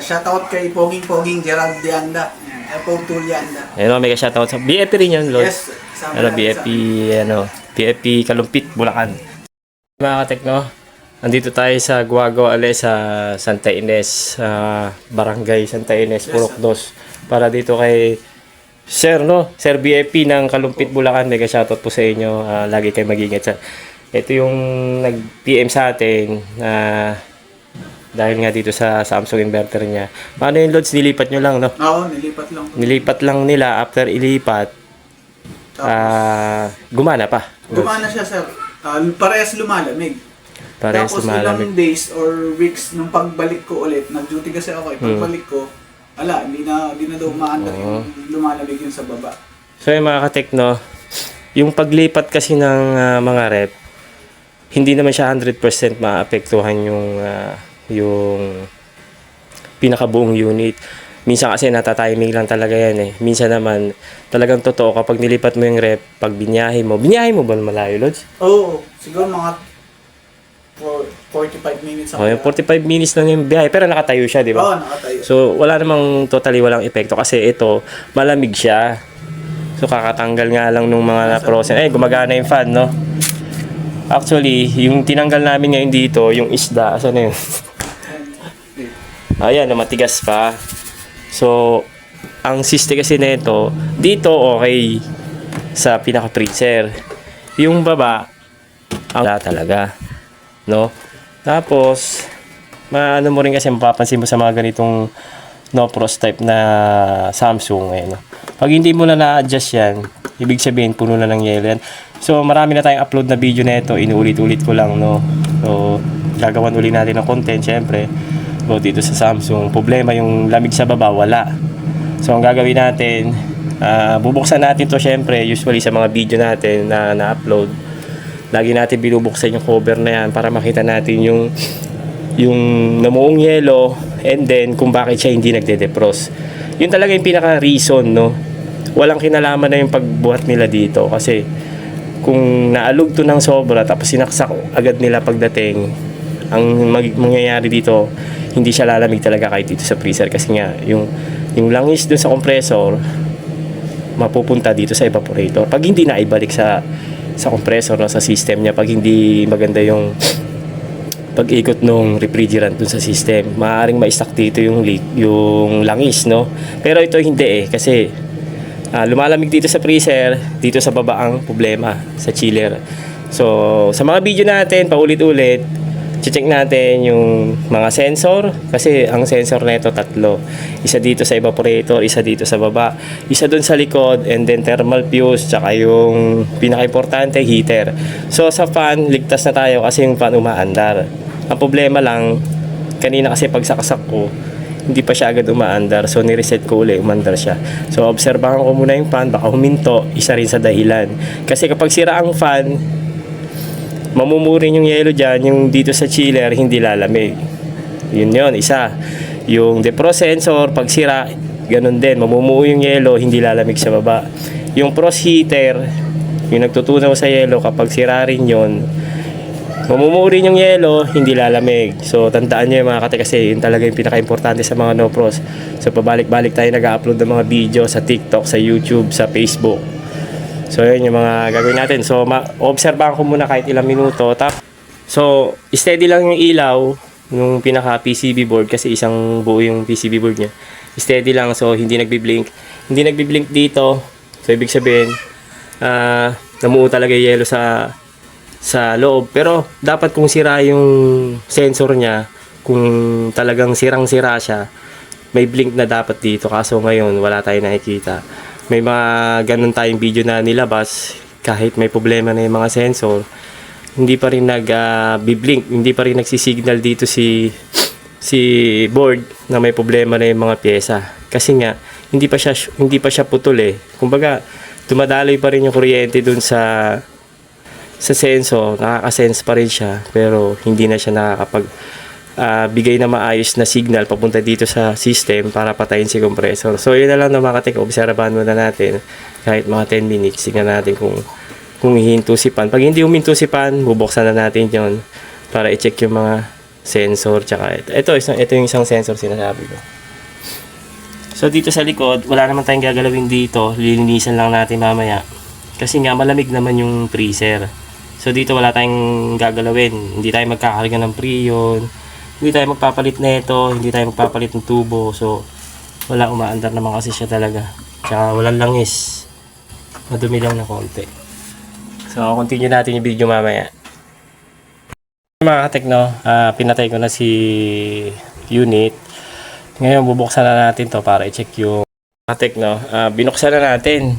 Shoutout kay Poging-Poging Gerald Dianda. Uh, Pog Tulianda. Ayun, mega shoutout sa BFP rin yun, Lord. Yes. kasama Ano, yan BFP, ano, BFP Kalumpit, Bulacan. Mga katekno, andito tayo sa Guago Ale sa Santa Ines, sa Barangay Santa Ines, Purok Dos. Para dito kay Sir, no? Sir BFP ng Kalumpit, Bulacan. Mega shoutout po sa inyo. Ah, lagi kayo mag-ingat sa... Ito yung nag-PM sa atin na dahil nga dito sa Samsung inverter niya. Paano yung loads? Nilipat nyo lang, no? Oo, nilipat lang. Nilipat lang nila after ilipat. Tapos, Ah, gumana pa. gumana siya, sir. Ah, parehas lumalamig. Parehas Tapos lumalamig. ilang days or weeks nung pagbalik ko ulit, nag-duty kasi ako eh. Hmm. Pagbalik ko, ala, hindi na, hindi na daw umaandar yung lumalamig yung sa baba. So yung mga katekno, yung paglipat kasi ng ah, mga rep, hindi naman siya 100% maapektuhan yung ah, yung pinakabuong unit. Minsan kasi natatiming lang talaga yan eh. Minsan naman, talagang totoo kapag nilipat mo yung rep, pag binyahe mo, binyahe mo ba malayo, Lods? Oo, siguro mga for 45 minutes Oh, yung 45 minutes lang yung biyahe, pero nakatayo siya, di ba? Oo, nakatayo. So, wala namang totally walang epekto kasi ito, malamig siya. So, kakatanggal nga lang nung mga na-frozen. Eh, gumagana yung fan, no? Actually, yung tinanggal namin ngayon dito, yung isda, asan na yun? Ayan, matigas pa. So, ang siste kasi nito, dito okay sa pinaka-freezer. Yung baba, ang wala talaga. No? Tapos, maano mo rin kasi mapapansin mo sa mga ganitong no pros type na Samsung eh, no? Pag hindi mo na na-adjust yan, ibig sabihin puno na ng yelo yan. So marami na tayong upload na video na ito, inuulit-ulit ko lang no. So gagawan uli natin ng content syempre. So dito sa Samsung, problema yung lamig sa baba wala. So ang gagawin natin, ah, bubuksan natin to syempre usually sa mga video natin na na-upload. Lagi natin binubuksan yung cover na yan para makita natin yung yung namuong yelo and then kung bakit siya hindi nagde-defrost. Yun talaga yung pinaka reason no. Walang kinalaman na yung pagbuhat nila dito kasi kung naalog to ng sobra tapos sinaksak agad nila pagdating ang mag- mangyayari dito hindi siya lalamig talaga kahit dito sa freezer kasi nga yung yung langis dun sa compressor mapupunta dito sa evaporator pag hindi na ibalik sa sa compressor no, sa system niya pag hindi maganda yung pag-ikot nung refrigerant dun sa system. Maaaring ma-stuck dito yung leak, yung langis, no? Pero ito hindi eh, kasi ah, lumalamig dito sa freezer, dito sa baba ang problema, sa chiller. So, sa mga video natin, paulit-ulit, check natin yung mga sensor, kasi ang sensor nito tatlo. Isa dito sa evaporator, isa dito sa baba, isa dun sa likod, and then thermal fuse, tsaka yung pinaka-importante, heater. So, sa fan, ligtas na tayo kasi yung fan umaandar. Ang problema lang, kanina kasi pagsakasak ko, hindi pa siya agad umaandar. So, nireset ko uli, umandar siya. So, obserbahan ko muna yung fan, baka huminto, isa rin sa dahilan. Kasi kapag sira ang fan, mamumurin yung yelo dyan, yung dito sa chiller, hindi lalamig. Yun yun, isa. Yung defrost sensor, pag sira, ganun din, mamumuo yung yelo, hindi lalamig sa baba. Yung frost heater, yung nagtutunaw sa yelo, kapag sira rin yun, mamumuo rin yung yelo, hindi lalamig. So, tandaan nyo yung mga kate kasi yun talaga yung pinaka-importante sa mga no pros. So, pabalik-balik tayo nag-upload ng mga video sa TikTok, sa YouTube, sa Facebook. So, yun yung mga gagawin natin. So, ma-obserbahan ko muna kahit ilang minuto. Tap so, steady lang yung ilaw nung pinaka PCB board kasi isang buo yung PCB board niya. Steady lang so hindi nagbi-blink. Hindi nagbi-blink dito. So, ibig sabihin, ah namuo talaga yung yellow sa sa loob. Pero dapat kung sira yung sensor niya, kung talagang sirang-sira siya, may blink na dapat dito. Kaso ngayon, wala tayong nakikita. May mga ganun tayong video na nilabas, kahit may problema na yung mga sensor, hindi pa rin nag-blink, hindi pa rin nagsisignal dito si si board na may problema na yung mga pyesa. Kasi nga, hindi pa siya hindi pa siya putol eh. Kumbaga, dumadaloy pa rin yung kuryente dun sa sa sensor, nakaka-sense pa rin siya, pero hindi na siya nakakapag ah, bigay na maayos na signal papunta dito sa system para patayin si compressor. So, yun na lang na mga katik, obserbahan muna natin kahit mga 10 minutes. Tingnan natin kung kung hihinto si pan. Pag hindi huminto si pan, bubuksan na natin yon para i-check yung mga sensor, tsaka ito. Ito, isang, ito yung isang sensor sinasabi ko. So, dito sa likod, wala naman tayong gagalawin dito. Lilinisan lang natin mamaya. Kasi nga, malamig naman yung freezer. So, dito wala tayong gagalawin. Hindi tayo magkakarga ng prion. Hindi tayo magpapalit na ito. Hindi tayo magpapalit ng tubo. So, wala umaandar naman kasi siya talaga. Tsaka walang langis. Madumi lang na konti. So, continue natin yung video mamaya. Mga katekno, ah pinatay ko na si unit. Ngayon, bubuksan na natin to para i-check yung katekno. Ah binuksan na natin.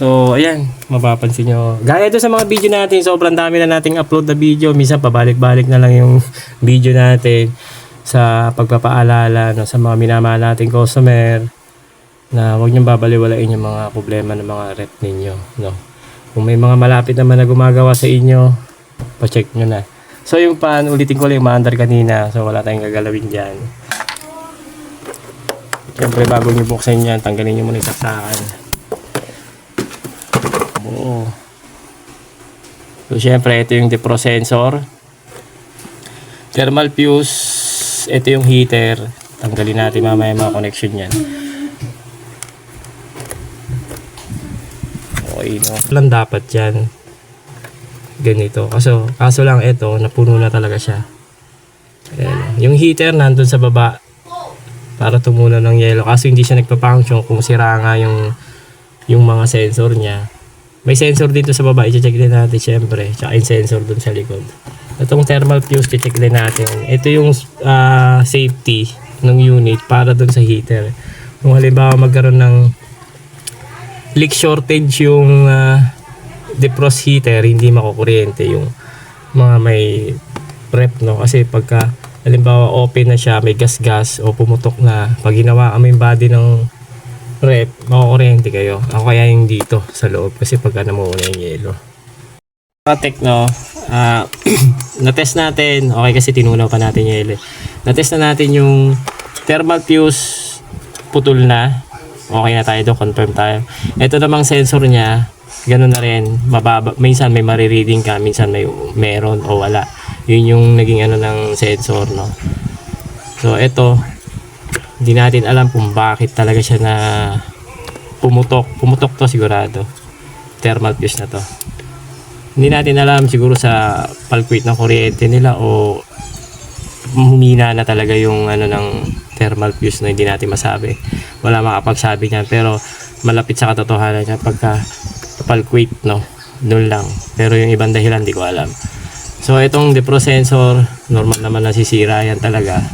So, ayan, mapapansin nyo. Gaya doon sa mga video natin, sobrang dami na nating upload na video. Minsan, pabalik-balik na lang yung video natin sa pagpapaalala no, sa mga minamahal nating customer na huwag niyong babaliwalain yung mga problema ng mga rep ninyo. No? Kung may mga malapit naman na gumagawa sa inyo, pa-check nyo na. So yung pan, ulitin ko lang yung maandar kanina. So wala tayong gagalawin dyan. Siyempre bago nyo buksan yan, tanggalin nyo muna yung saksakan. Oo. So siyempre ito yung defro sensor. Thermal fuse. Ito yung heater. Tanggalin natin mamaya mga connection yan. Okay, no? Lang dapat yan ganito. Kaso, kaso lang ito, napuno na talaga siya. Ayan. Yung heater nandun sa baba para tumulo ng yelo. Kaso hindi siya nagpa-function kung sira nga yung, yung mga sensor niya. May sensor dito sa baba, i-check din natin syempre. Tsaka yung sensor dun sa likod. Itong thermal fuse, i-check din natin. Ito yung ah, safety ng unit para dun sa heater. Kung halimbawa magkaroon ng leak shortage yung ah, defrost heater hindi makukuryente yung mga may prep no kasi pagka halimbawa open na siya may gas-gas o pumutok na pag ginawa mo yung body ng rep makukuryente kayo. Ako kaya yung dito sa loob kasi pagka namuuna yung yelo. Patek no? Ah na-test natin. Okay kasi tinunaw pa natin yung yelo. Na-test na natin yung thermal fuse putol na. Okay na tayo doon confirm tayo. Ito namang sensor niya ganun na rin. Mababa minsan may marireading ka minsan may meron o wala. Yun yung naging ano ng sensor no? So ito hindi natin alam kung bakit talaga siya na pumutok. Pumutok to sigurado. Thermal fuse na to. Hindi natin alam siguro sa palquit ng kuryente nila o humina na talaga yung ano ng thermal fuse na hindi natin masabi. Wala makapagsabi niyan pero malapit sa katotohanan niya pagka palquit no? Doon lang. Pero yung ibang dahilan di ko alam. So itong defro sensor normal naman nasisira yan talaga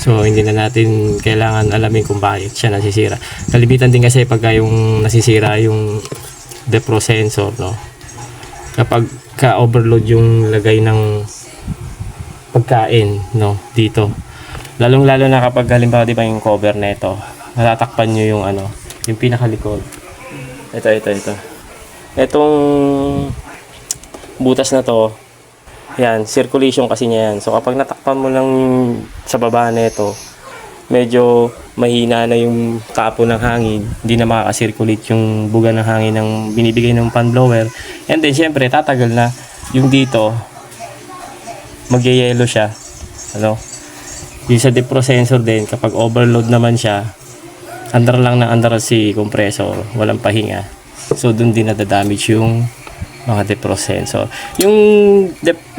so hindi na natin kailangan alamin kung bakit siya nasisira. Kalibitan din kasi pagka yung nasisira yung defro sensor no? Kapag ka overload yung lagay ng pagkain no? Dito. Lalong lalo na kapag halimbawa di ba yung cover na ito natatakpan nyo yung ano yung pinakalikod. Ito ito ito. Etong butas na to, yan, circulation kasi niya yan. So kapag natakpan mo lang sa baba nito, medyo mahina na yung tapo ng hangin, hindi na makaka-circulate yung buga ng hangin ng binibigay ng fan blower. And then syempre, tatagal na yung dito, magyayelo siya. Ano? Yung sa defro sensor din, kapag overload naman siya, andar lang ng andar si compressor, walang pahinga. So doon din nadadamage yung mga defrost sensor. Yung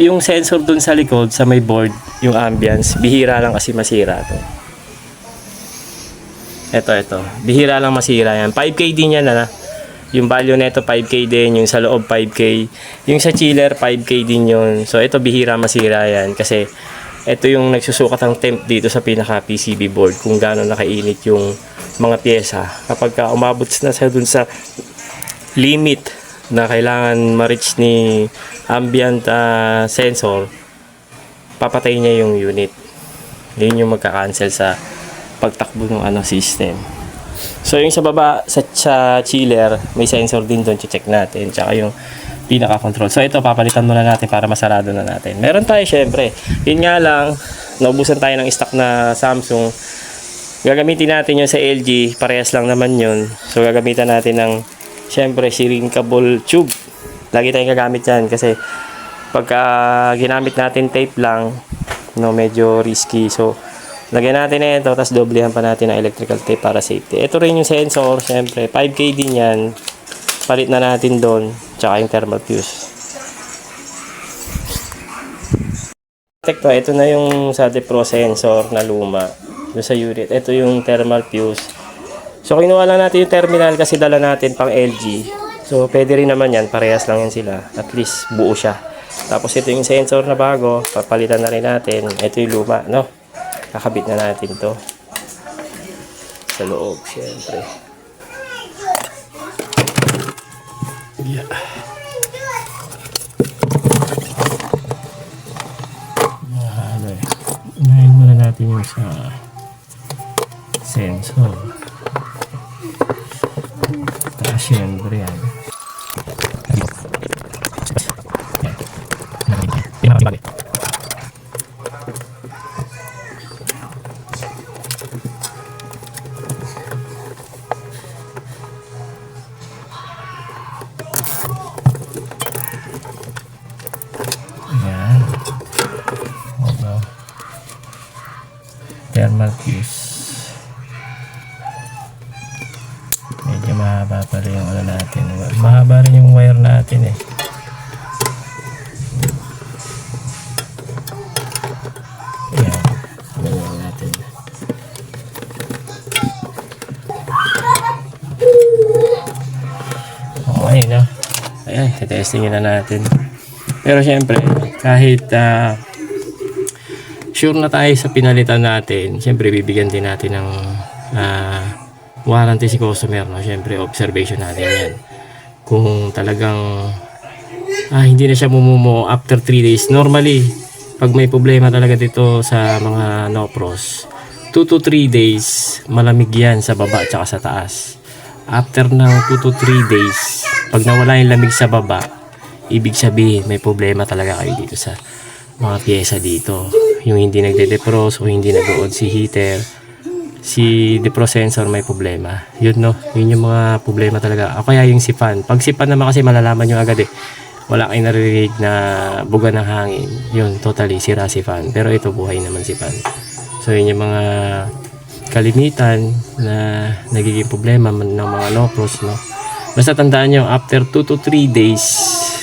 yung sensor doon sa likod sa may board, yung ambience, bihira lang kasi masira to. Ito ito. Bihira lang masira yan. 5k din yan na. Yung value nito 5k din, yung sa loob 5k. Yung sa chiller 5k din yun. So ito bihira masira yan kasi ito yung nagsusukat ng temp dito sa pinaka PCB board kung gaano nakainit yung mga pyesa. Kapag ka umabot na sa dun sa limit na kailangan ma-reach ni ambient ah, sensor, papatay niya yung unit. Yun yung magka-cancel sa pagtakbo ng ano system. So yung sa baba sa, sa chiller, may sensor din doon check natin. Tsaka yung pinaka-control. So ito papalitan muna natin para masarado na natin. Meron tayo syempre. Yun nga lang, naubusan tayo ng stock na Samsung. Gagamitin natin yun sa LG. Parehas lang naman yun. So gagamitan natin ng syempre shrinkable tube. Lagi tayong gagamit yan kasi pagka ginamit natin tape lang, no medyo risky so lagyan natin na ito tapos doblehan pa natin ng electrical tape para safety ito rin yung sensor syempre 5k din yan palit na natin doon tsaka yung thermal fuse Tekto, ito na yung sa Pro sensor na luma doon sa unit. Ito yung thermal fuse. So, kinuha lang natin yung terminal kasi dala natin pang LG. So, pwede rin naman yan. Parehas lang yan sila. At least, buo siya. Tapos, ito yung sensor na bago. Papalitan na rin natin. Ito yung luma, no? Kakabit na natin to Sa loob, syempre. Yeah. Ano eh. Unahin muna natin yung sa sensor. Tapos syempre yan. Pinakabali. Mahaba pa rin yung ano natin. Mahaba rin yung wire natin eh. Ayan. Ganyan natin. Okay na. Ayan, testingin na natin. Pero syempre, kahit ah, sure na tayo sa pinalitan natin, syempre bibigyan din natin ng ah, warranty si customer. No? Syempre, observation natin yan. Kung talagang ah, hindi na siya mumumo after 3 days. Normally, pag may problema talaga dito sa mga no pros, 2 to 3 days, malamig yan sa baba at sa taas. After ng 2 to 3 days, pag nawala yung lamig sa baba, ibig sabihin may problema talaga kayo dito sa mga pyesa dito. Yung hindi nagde-defrost o hindi nag-on si heater, si defrost sensor may problema. Yun no, yun yung mga problema talaga. O kaya yung si fan. Pag si fan naman kasi malalaman nyo agad eh. Wala kayong naririnig na buga ng hangin. Yun, totally sira si fan. Pero ito buhay naman si fan. So yun yung mga kalimitan na nagiging problema ng mga no-pros, no? Basta tandaan nyo, after 2 to 3 days,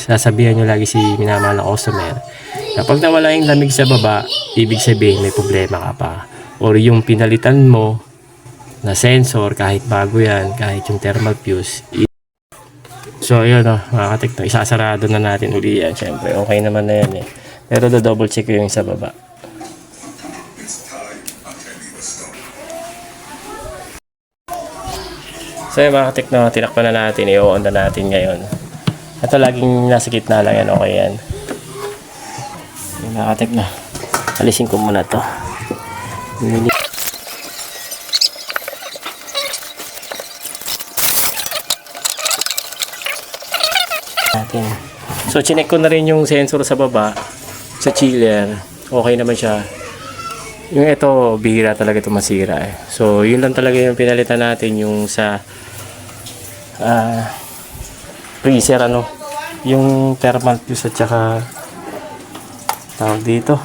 sasabihan nyo lagi si minamahal na customer. Kapag nawala yung lamig sa baba, ibig sabihin may problema ka pa. Or yung pinalitan mo na sensor, kahit bago yan, kahit yung thermal fuse, So, yun o, mga katikto, isasarado na natin uli yan. Siyempre, okay naman na yan eh. Pero do-double check ko yung sa baba. So yung mga katik na tinakpan na natin, i-on na natin ngayon. Ito laging nasa gitna lang yan, okay yan. Yung mga katik na, alisin ko muna to. Nili- natin. So chinek ko na rin yung sensor sa baba, sa chiller. Okay naman siya. Yung ito, bihira talaga ito masira eh. So, yun lang talaga yung pinalitan natin yung sa ah freezer ano. Yung thermal fuse at saka tawag dito,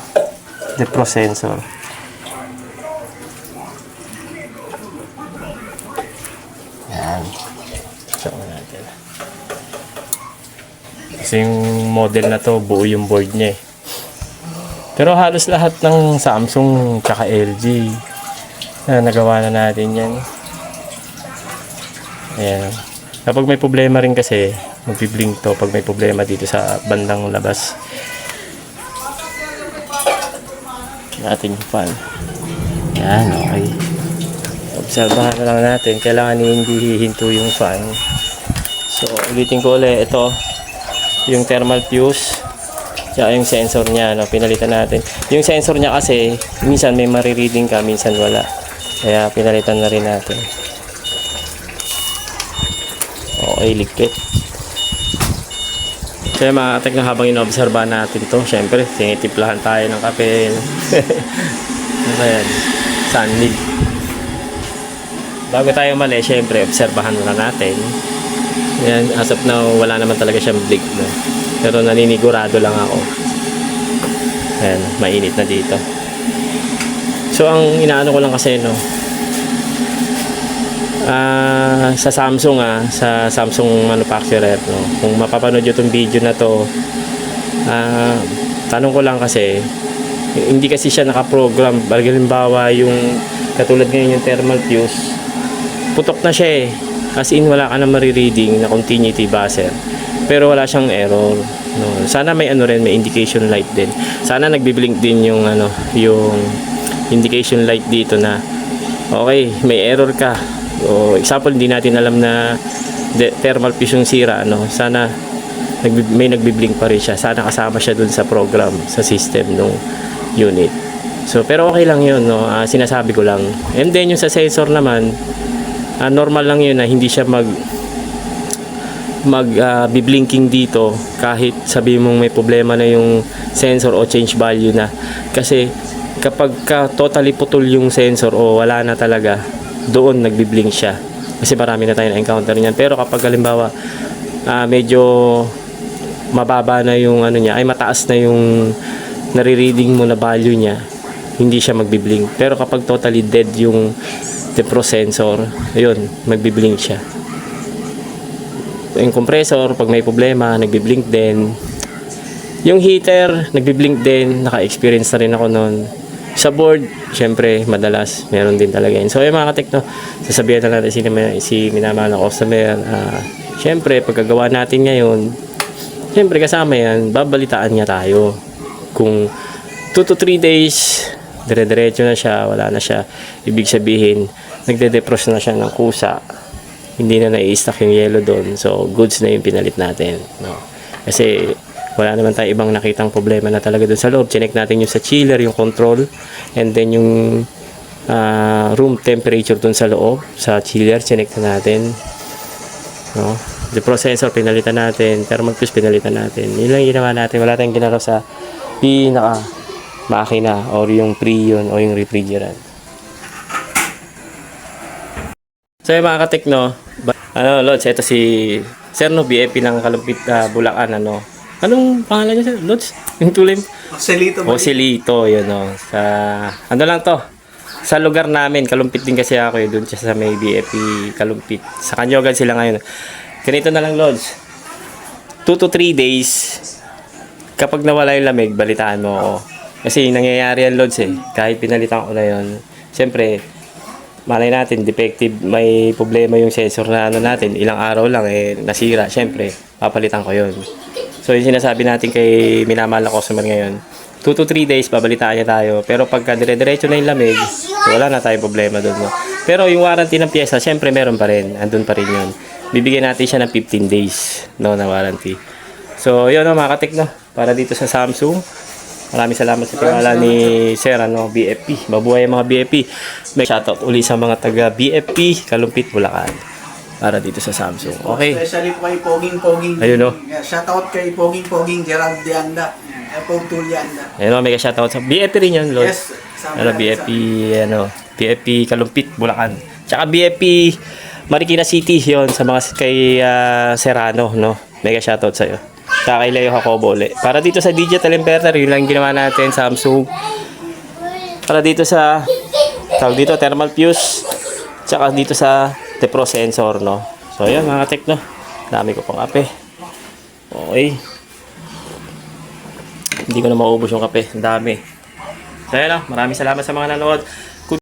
defrost sensor. Yan. So, natin. Kasi yung model na to, buo yung board niya eh. Pero halos lahat ng Samsung tsaka LG na nagawa na natin yan. Ayan. Kapag may problema rin kasi, magbiblink to pag may problema dito sa bandang labas. Natin yung fan. Yan, okay. Obserbahan na lang natin. Kailangan hindi hihinto yung fan. So, ulitin ko ulit. Ito, yung thermal fuse. Tsaka yung sensor niya, no, pinalitan natin. Yung sensor niya kasi, minsan may marireading ka, minsan wala. Kaya pinalitan na rin natin. Okay, ligpit. Kaya mga katek na habang inoobserbahan natin to, syempre, tinitiplahan tayo ng kape. ano yan? Sunlig. Bago tayo mali, syempre, obserbahan muna natin. Yan, as of now, wala naman talaga siyang blink. No? Pero naninigurado lang ako. Ayan, mainit na dito. So, ang inaano ko lang kasi, no, ah sa Samsung ah, sa Samsung manufacturer, no, kung mapapanood nyo itong video na to, ah tanong ko lang kasi, hindi kasi siya nakaprogram. Halimbawa, yung katulad ngayon yung thermal fuse, putok na siya eh. As in, wala ka na marireading na continuity buzzer. Pero wala siyang error. No. Sana may ano rin, may indication light din. Sana nagbiblink din yung ano, yung indication light dito na okay, may error ka. O example, hindi natin alam na thermal fuse yung sira, no. Sana nagbi- may nagbiblink pa rin siya. Sana kasama siya dun sa program, sa system nung unit. So, pero okay lang yun, no? Ah, sinasabi ko lang. And then, yung sa sensor naman, ah, normal lang yun na hindi siya mag mag ah, biblinking dito kahit sabi mong may problema na yung sensor o change value na. Kasi kapag ka totally putol yung sensor o wala na talaga doon nagbiblink siya. Kasi marami na tayo na encounter niyan. Pero kapag halimbawa ah, medyo mababa na yung ano niya ay mataas na yung nare-reading mo na value niya hindi siya magbiblink. Pero kapag totally dead yung the pro sensor ayun magbiblink siya. Yung compressor pag may problema nagbiblink din. Yung heater nagbiblink din. Naka-experience na rin ako noon sa board syempre madalas meron din talaga yun. So yung mga katekno sasabihan na natin si, si minamahal na customer ah, syempre pagkagawa natin ngayon syempre kasama yan babalitaan niya tayo. Kung 2 to 3 days dire-diretso na siya wala na siya. Ibig sabihin nagde-defrost na siya ng kusa hindi na nai-stack yung yellow doon. So, goods na yung pinalit natin. No? Kasi, wala naman tayo ibang nakitang problema na talaga doon sa loob. Chinek natin yung sa chiller, yung control, and then yung ah, room temperature doon sa loob, sa chiller, chinek na natin. No? The processor, pinalitan natin. Thermal fuse, pinalitan natin. Yun lang ginawa natin. Wala tayong ginagawa sa pinaka makina or yung pre-yon o yung refrigerant. So yung mga katekno, ano, Lods, ito si Sir no, BFP ng Kalumpit ah, Bulacan, ano. Anong pangalan niya, Sir? Lods? Yung? Marcelito ba? Joselito, yun, no. Sa, ano lang to, sa lugar namin, Kalumpit din kasi ako, eh, doon siya sa may BFP Kalumpit. Sa Kanyogan sila ngayon. Ganito na lang, Lods. 2 to 3 days, kapag nawala yung lamig, balitaan mo ako. Kasi nangyayari yan, Lods, eh. Kahit pinalitan ko na yun. Siyempre, malay natin, defective, may problema yung sensor na ano natin, ilang araw lang eh, nasira, syempre, papalitan ko yun. So, yung sinasabi natin kay minamahal na customer ngayon, 2 to 3 days, babalitaan niya tayo. Pero pagka dire-diretso na yung lamig, so wala na tayong problema doon. No? Pero yung warranty ng pyesa, syempre meron pa rin. Andun pa rin yun. Bibigyan natin siya ng 15 days no, na warranty. So, yun no, mga katik, no? Para dito sa Samsung, Maraming salamat sa tiwala ni Sir ano, BFP. Mabuhay ang mga BFP. May shoutout uli sa mga taga BFP, Kalumpit, Bulacan. Para dito sa Samsung. Okay. Especially po kay Poging Poging. Ayun, no? Shoutout kay Poging Poging Gerald Dianda. Eh, Pog Tulianda. Ayun, may shoutout sa BFP rin yun, Lord. Yes. Ano, BFP, ano, BFP Kalumpit, Bulacan. Tsaka BFP Marikina City, yon sa mga kay ah, Serrano, no? Mega shoutout sa'yo. Tsaka kay Leo Jacobo. Para dito sa digital inverter, yun lang ginawa natin, Samsung. Para dito sa, tawag dito, thermal fuse. Tsaka dito sa the pro sensor, no? So, yun mga tekno. Dami ko pang kape. Okay. Hindi ko na maubos yung kape. Ang dami. So, yun, no? maraming salamat sa mga nanood.